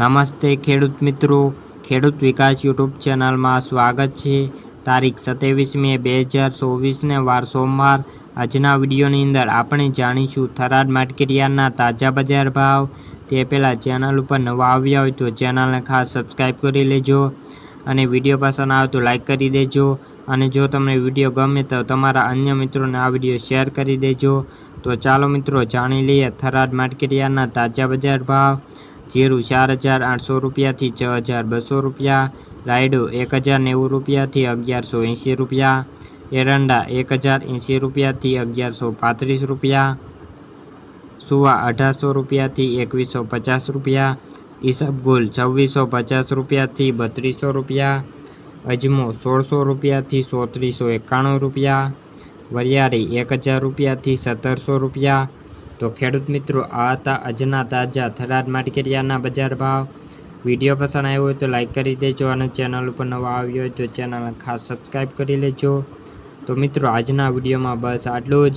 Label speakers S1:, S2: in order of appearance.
S1: નમસ્તે ખેડૂત મિત્રો. ખેડૂત વિકાસ યુટ્યુબ ચેનલમાં સ્વાગત છે. તારીખ સત્યાવીસ મે બે હજાર ચોવીસને વાર સોમવાર. આજના વિડીયોની અંદર આપણે જાણીશું થરાદ માર્કેટયાર્ડના તાજા બજાર ભાવ. તે પહેલાં ચેનલ ઉપર નવા આવ્યા હોય તો ચેનલને ખાસ સબસ્ક્રાઈબ કરી લેજો અને વીડિયો પસંદ આવે તો લાઈક કરી દેજો. અને જો તમને વીડિયો ગમે તો તમારા અન્ય મિત્રોને આ વીડિયો શેર કરી દેજો. તો ચાલો મિત્રો, જાણી લઈએ થરાદ માર્કેટયાર્ડના તાજા બજાર ભાવ. જીરું ચાર હજાર આઠસો રૂપિયાથી છ હજાર બસો રૂપિયા, રાયડો એક હજાર નેવું રૂપિયાથી અગિયારસો એંસી રૂપિયા, એરંડા એક હજાર એંસી રૂપિયાથી અગિયારસો પાંત્રીસ રૂપિયા, સુવા અઢારસો રૂપિયાથી એકવીસો પચાસ રૂપિયા ઈસબગુલ છવ્વીસો પચાસ રૂપિયાથી બત્રીસો રૂપિયા, અજમો સોળસો રૂપિયાથી ચોત્રીસો એકાણું રૂપિયા, વરિયાળી એક હજાર રૂપિયાથી સત્તરસો રૂપિયા તો ખેડૂત મિત્રો, આ હતા આજના તાજા થરાદ માર્કેટયાર્ડના બજાર ભાવ. વીડિયો પસંદ આવ્યો હોય તો લાઇક કરી દેજો અને ચેનલ ઉપર નવા આવ્યો હોય તો ચેનલને ખાસ સબસ્ક્રાઈબ કરી લેજો. તો મિત્રો, આજના વિડીયોમાં બસ આટલું જ.